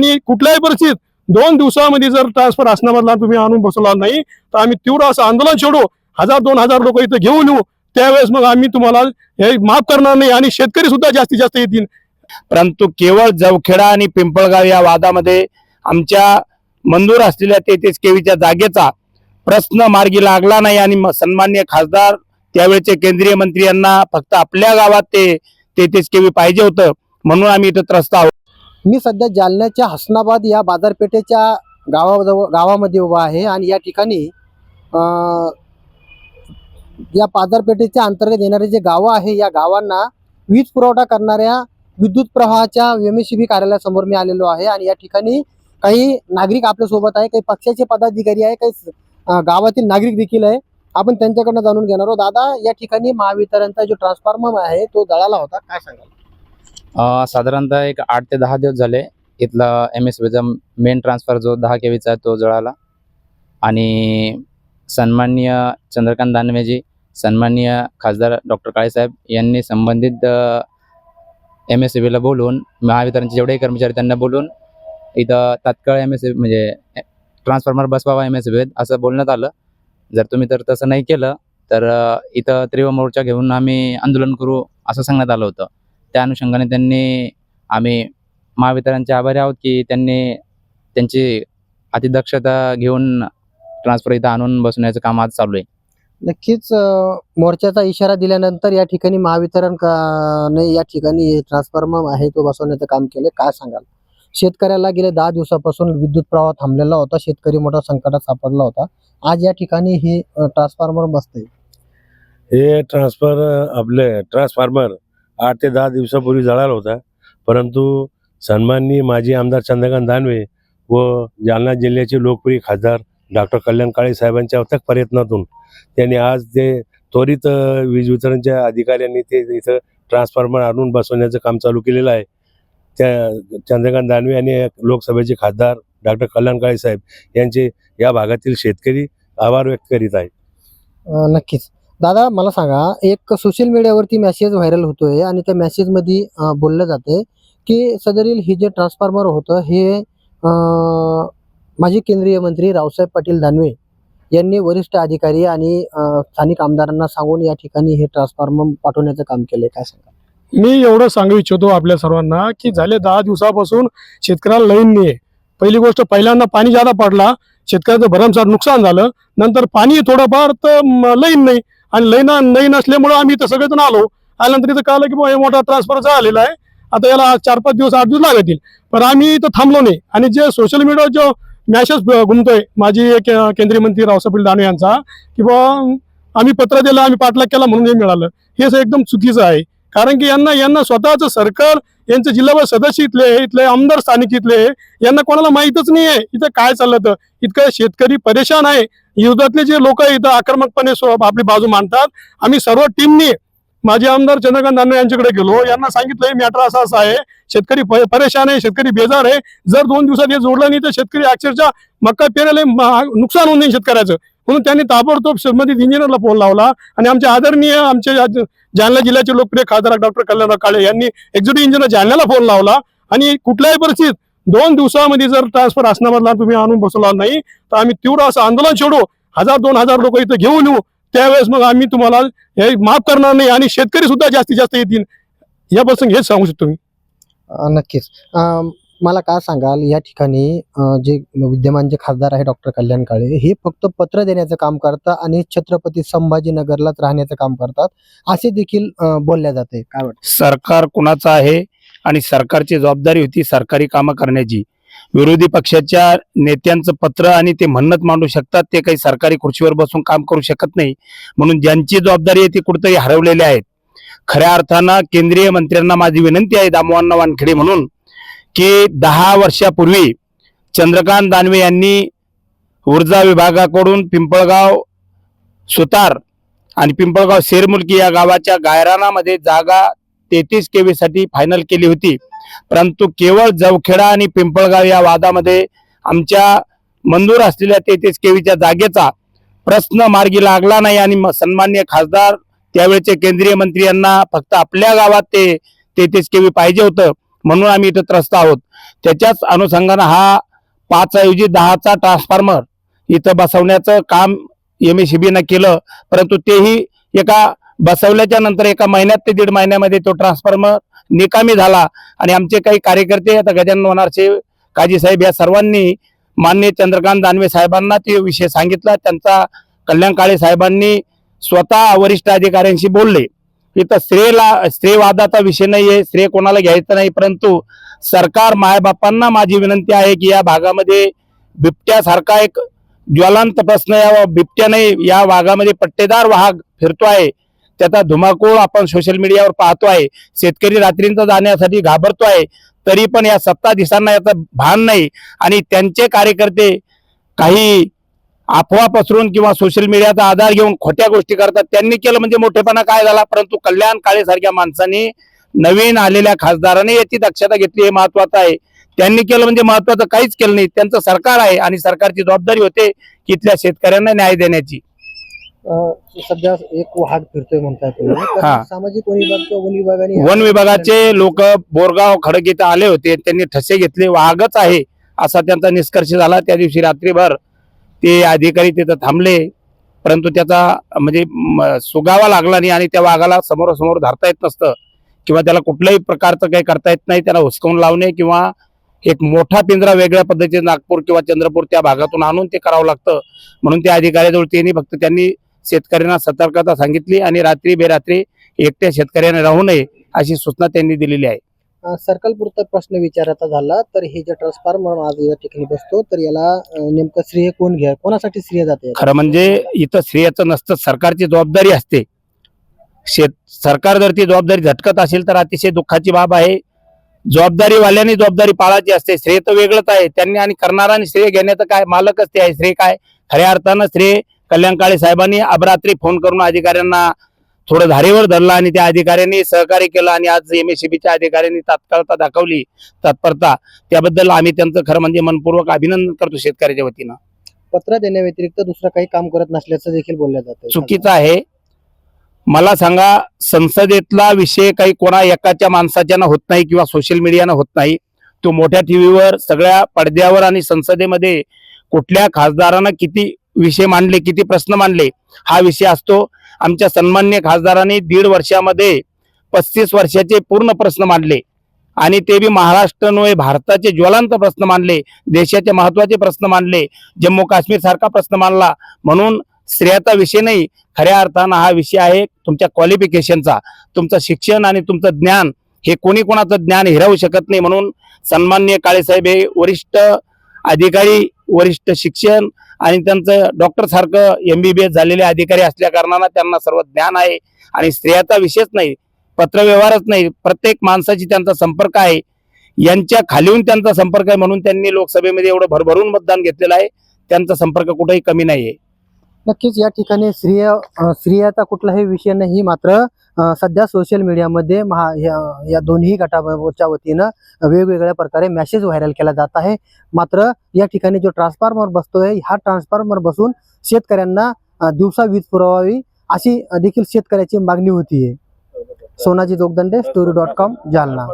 आणि कुठल्याही परिस्थितीत दोन दिवसामध्ये जर ट्रान्सफर असण्यामधला तुम्ही आणून बसवला नाही तर आम्ही तीव्र असं आंदोलन छेडू. हजार दोन हजार लोक इथं घेऊन येऊ. त्यावेळेस मग आम्ही तुम्हाला हे माफ करणार नाही आणि शेतकरी सुद्धा जास्तीत जास्त येतील. परंतु केवळ जवखेडा आणि पिंपळगाव या वादामध्ये आमच्या मंजूर असलेल्या तेहतीस केवीच्या जागेचा प्रश्न मार्गी लागला नाही आणि सन्मान्य खासदार त्यावेळेचे केंद्रीय मंत्री यांना फक्त आपल्या गावात ते तेहतीस केवी पाहिजे होतं म्हणून आम्ही इथं त्रस्त आहोत. मी सध्या जालन्याच्या हसनाबाद या बाजारपेठेच्या गावाजवळ गावामध्ये उभा आहे आणि या ठिकाणी या बाजारपेठेच्या अंतर्गत येणारे जे गावं आहे या गावांना वीज पुरवठा करणाऱ्या विद्युत प्रवाहाच्या एमएससीबी कार्यालयासमोर मी आलेलो आहे आणि या ठिकाणी काही नागरिक आपल्यासोबत आहे काही पक्षाचे पदाधिकारी आहे काही गावातील नागरिक देखील आहे. आपण त्यांच्याकडनं जाणून घेणार आहोत. दादा या ठिकाणी महावितरणचा जो ट्रान्सफॉर्मर आहे तो जळाला होता. काय सांगाल? साधारणतः एक आठ ते दहा दिवस झाले इथला एम एस बीचा मेन ट्रान्सफर जो दहा के आहे तो जळाला. आणि सन्माननीय चंद्रकांत दानवेजी सन्माननीय खासदार डॉक्टर काळेसाहेब यांनी संबंधित एम एस बीला बोलवून महावितरणचे जेवढेही कर्मचारी त्यांना बोलून इथं तात्काळ एम एस म्हणजे ट्रान्सफॉर्मर बसवावा एम एस बीत असं बोलण्यात आलं. जर तुम्ही तर तसं नाही केलं तर इथं तीव्र मोर्चा घेऊन आम्ही आंदोलन करू असं सांगण्यात आलं होतं. त्या अनुषंगाने त्यांनी आम्ही महावितरणचे आभारी आहोत की त्यांनी त्यांची अतिदक्षता घेऊन ट्रान्सफर इथं आणून बसवण्याचं काम आज चालू आहे. नक्कीच मोर्चाचा इशारा दिल्यानंतर या ठिकाणी महावितरण का- ने या ठिकाणी ट्रान्सफॉर्मर आहे तो बसवण्याचं काम केलं काय सांगाल? शेतकऱ्याला गेले दहा दिवसापासून विद्युत प्रवाह थांबलेला होता शेतकरी मोठा संकटात सापडला होता. आज या ठिकाणी ही ट्रान्सफॉर्मर बसते हे ट्रान्सफर आपले ट्रान्सफॉर्मर आठ ते दहा दिवसापूर्वी जळाला होता. परंतु सन्माननीय माजी आमदार चंद्रकांत दानवे व जालना जिल्ह्याचे लोकप्रिय खासदार डॉक्टर कल्याण काळे साहेबांच्या अथक प्रयत्नातून त्यांनी आज ते त्वरित वीज वितरणच्या अधिकाऱ्यांनी ते इथं ट्रान्सफॉर्मर आणून बसवण्याचं काम चालू केलेलं आहे. त्या चंद्रकांत दानवे आणि लोकसभेचे खासदार डॉक्टर कल्याण काळे साहेब यांचे या भागातील शेतकरी आभार व्यक्त करीत आहे नक्कीच. दादा मला सांगा एक सोशल मीडियावरती मेसेज व्हायरल होतोय आणि त्या मेसेजमध्ये बोललं जाते की सदरील हे जे ट्रान्सफॉर्मर होतं हे माजी केंद्रीय मंत्री रावसाहेब पाटील दानवे यांनी वरिष्ठ अधिकारी आणि स्थानिक आमदारांना सांगून या ठिकाणी हे ट्रान्सफॉर्मर पाठवण्याचं काम केलंय. काय सांगा मी एवढं सांगू इच्छितो आपल्या सर्वांना की झाले दहा दिवसापासून शेतकऱ्याला लाईन नाही आहे पहिली गोष्ट पहिल्यांदा पाणी जादा पडला शेतकऱ्याचं भरमसाठ नुकसान झालं नंतर पाणी थोडंफार तर म, लाईन नाही. आणि लाईन नाही नसल्यामुळं आम्ही इथं सगळेजण आलो. आल्यानंतर इथं कळलं की बुवा हे मोठा ट्रान्सफर झालेला आहे. आता याला चार पाच दिवस आठ दिवस लागतील. पण आम्ही इथं थांबलो नाही. आणि जे सोशल मीडियावर जो मॅसेज घुमतोय माजी एक केंद्रीय मंत्री रावसाहेब दानवे यांचा की बुवा आम्ही पत्र दिलं आम्ही पाठलाग केला म्हणून हे मिळालं. हे एकदम चुकीचं आहे. कारण की यांना यांना स्वतःचं सरकार यांचे जिल्हाभर सदस्य इथले इथले आमदार स्थानिक इथले यांना कोणाला माहीतच नाही आहे. इथं काय चाललं तर इतकं शेतकरी परेशान आहे. युद्धातले जे लोक इथं आक्रमकपणे आपली बाजू मांडतात. आम्ही सर्व टीमनी माझे आमदार चंद्रकांत दानवे यांच्याकडे गेलो. यांना सांगितलं मॅटर असं असं आहे. शेतकरी परेशान आहे शेतकरी बेजार आहे. जर दोन दिवसात हे जोडलं नाही तर शेतकरी अक्षरशः मक्का पेरायला नुकसान होऊन जाईल शेतकऱ्याचं. म्हणून त्यांनी ताबडतोब संबंधित इंजिनियरला फोन लावला आणि आमचे आदरणीय आमचे जालना जिल्ह्याचे लोकप्रिय खासदार डॉक्टर कल्याणराव काळे यांनी एक्झिक्युटिव्ह इंजिनियर जालन्याला फोन लावला. आणि कुठल्याही परिस्थितीत दोन दिवसामध्ये जर ट्रान्सफर असण्यामधला तुम्ही आणून बसवला नाही तर आम्ही तीव्र असं आंदोलन छेडू हजार दोन हजार लोक इथं घेऊन येऊ. त्यावेळेस मग आम्ही तुम्हाला हे माफ करणार नाही आणि शेतकरी सुद्धा जास्तीत जास्त येतील. यापासून हेच सांगू शकतो मी. नक्कीच. मला का सांगाल? या ठिकाणी जे विद्यमान जे खासदार आहे डॉक्टर कल्याण काळे हे फक्त पत्र देण्याचं काम करतात आणि छत्रपती संभाजीनगरलाच राहण्याचं काम करतात असे देखील बोलल्या जाते. काय वाटतं? सरकार कुणाचं आहे आणि सरकारची जबाबदारी होती सरकारी कामं करण्याची. विरोधी पक्षाच्या नेत्यांचं पत्र आणि ते म्हणत मांडू शकतात ते काही सरकारी खुर्चीवर बसून काम करू शकत नाही. म्हणून ज्यांची जबाबदारी आहे ती कुठेतरी हरवलेली आहेत. खऱ्या अर्थानं केंद्रीय मंत्र्यांना माझी विनंती आहे दामोहांना वानखेडे म्हणून. की दहा वर्षापूर्वी चंद्रकांत दानवे यांनी ऊर्जा विभागाकडून पिंपळगाव सुतार आणि पिंपळगाव शेरमुलकी या गावाच्या गायरानामध्ये जागा तेहतीस के साठी फायनल केली होती. परंतु केवळ जवखेडा आणि पिंपळगाव या वादामध्ये आमच्या मंजूर असलेल्या तेहतीस केवीच्या जागेचा प्रश्न मार्गी लागला नाही आणि म- सन्मान्य खासदार त्यावेळेचे केंद्रीय मंत्री यांना फक्त आपल्या गावात ते तेहतीस केवी पाहिजे होतं. म्हणून आम्ही इथं त्रस्त आहोत. त्याच्याच अनुषंगानं हा पाच ऐवजी दहाचा ट्रान्सफॉर्मर इथं बसवण्याचं काम एम एस केलं. परंतु तेही एका बसवल्याच्या नंतर एका महिन्यात ते दीड महिन्यामध्ये तो ट्रान्सफॉर्मर निकामी झाला. आणि आमचे काही कार्यकर्ते आता गजानन वनारचे काजीसाहेब या सर्वांनी मान्य चंद्रकांत दानवे साहेबांना ते विषय सांगितला. त्यांचा कल्याण काळे साहेबांनी स्वतः वरिष्ठ अधिकाऱ्यांशी बोलले. इथं स्त्रीला स्त्रीवादाचा विषय नाहीये स्त्री कोणाला घ्यायचं नाही परंतु सरकार मायबापांना माझी विनंती आहे की या भागामध्ये बिबट्यासारखा एक ज्वलंत प्रश्न या नाही या भागामध्ये पट्टेदार वाहक फिरतो आहे. त्याचा धुमाकूळ आपण सोशल मीडियावर पाहतो आहे. शेतकरी रात्रींचा जाण्यासाठी घाबरतो आहे. तरी पण या सत्ताधीशांना याचं भान नाही. आणि त्यांचे कार्यकर्ते काही अफवा पसरून किंवा सोशल मीडियाचा आधार घेऊन खोट्या गोष्टी करतात. त्यांनी केलं म्हणजे मोठेपणा काय झाला? परंतु कल्याण काळे सारख्या माणसांनी नवीन आलेल्या खासदाराने याची दक्षता घेतली हे महत्वाचं आहे. त्यांनी केलं म्हणजे महत्वाचं काहीच केलं नाही. त्यांचं सरकार आहे आणि सरकारची जबाबदारी होते की इथल्या शेतकऱ्यांना न्याय देण्याची. सध्या एक वाहक फिरतोय हा. सामाजिक वन विभाग वन विभागाने वन विभागाचे लोक बोरगाव खडक इथं आले होते. त्यांनी ठसे घेतले. वाघच आहे असा त्यांचा निष्कर्ष झाला. त्या दिवशी रात्रीभर ते अधिकारी तिथं थांबले परंतु त्याचा म्हणजे सुगावा लागला नाही आणि त्या वाघाला समोरासमोर धरता येत नसतं. किंवा त्याला कुठल्याही प्रकारचं काही करता येत नाही त्याला हुसकावून लावणे किंवा एक मोठा पिंजरा वेगळ्या पद्धतीने नागपूर किंवा चंद्रपूर त्या भागातून आणून ते करावं लागतं. म्हणून त्या अधिकाऱ्याजवळ त्यांनी फक्त त्यांनी शेतकऱ्यांना सतर्कता सांगितली आणि रात्री बेरात्री एकट्या शेतकऱ्याने राहू नये अशी सूचना त्यांनी दिलेली आहे. सर्कलपुरता सर्कल पुरता प्रश्न विचारायचा झाला तर हे जे ट्रान्सफॉर्मर आज या ठिकाणी बसतो तर याला नेमकं श्रेय कोण घ्या कोणासाठी श्रेय जाते खरं म्हणजे इथं श्रेयाचं नसतं सरकारची जबाबदारी असते. शेत सरकार जर ती जबाबदारी झटकत असेल तर अतिशय दुःखाची बाब आहे. जबाबदारीवाल्याने जबाबदारी पाळायची असते श्रेय तर वेगळंच आहे. त्यांनी आणि करणाराने श्रेय घेण्याचं काय मालकच ते आहे श्रेय काय? खऱ्या अर्थानं श्रेय कल्याण काळे साहेबांनी अबरात्री फोन करून अधिकाऱ्यांना थोडं धारेवर धरलं आणि त्या अधिकाऱ्यांनी सहकार्य केलं आणि आज एम एस अधिकाऱ्यांनी तात्काळता दाखवली तत्परता. त्याबद्दल आम्ही त्यांचं खरं म्हणजे मनपूर्वक अभिनंदन करतो शेतकऱ्याच्या वतीनं. पत्र देण्याव्यतिरिक्त दुसरं काही काम करत नसल्याचं देखील बोललं जातं चुकीचं आहे. मला सांगा संसदेतला विषय काही कोणा एकाच्या माणसाच्यानं होत नाही किंवा सोशल मीडियानं होत नाही. तो मोठ्या टीव्हीवर सगळ्या पडद्यावर आणि संसदेमध्ये कुठल्या खासदारानं किती विषय मांडले किती प्रश्न मांडले हा विषय असतो. आमच्या सन्मान्य खासदारांनी दीड वर्षामध्ये पस्तीस वर्षाचे पूर्ण प्रश्न मांडले. आणि ते बी महाराष्ट्र नव्हे भारताचे ज्वलंत प्रश्न मानले देशाचे महत्त्वाचे प्रश्न मानले जम्मू काश्मीर सारखा प्रश्न मांडला. म्हणून स्त्रियाचा विषय नाही खऱ्या अर्थानं हा विषय आहे तुमच्या क्वालिफिकेशनचा तुमचं शिक्षण आणि तुमचं ज्ञान हे कोणी कोणाचं ज्ञान हिरावू शकत नाही. म्हणून सन्मान्य काळेसाहेब हे वरिष्ठ अधिकारी वरिष्ठ शिक्षण आणि त्यांचं डॉक्टर सारखं एमबीबीएस झालेले अधिकारी असल्या कारणानं त्यांना सर्व ज्ञान आहे. आणि स्त्रियाचा विषयच नाही पत्रव्यवहारच नाही. प्रत्येक माणसाची त्यांचा संपर्क आहे. यांच्या खालीहून त्यांचा संपर्क आहे म्हणून त्यांनी लोकसभेमध्ये एवढं भरभरून मतदान घेतलेलं आहे. त्यांचा संपर्क कुठेही कमी नाहीये. नक्कीच या ठिकाणी स्त्रिया स्त्रियाचा कुठलाही विषय नाही. मात्र सध्या सोशल मीडियामध्ये महा या- या दोन्ही गटाच्या वतीनं वेगवेगळ्या प्रकारे मेसेज व्हायरल केला जात आहे. मात्र या ठिकाणी जो ट्रान्सफॉर्मर बसतोय हा ट्रान्सफॉर्मर बसून शेतकऱ्यांना दिवसा वीज पुरवावी अशी देखील शेतकऱ्याची मागणी होतीये. Sonaji Jogdande story dot com Jalna.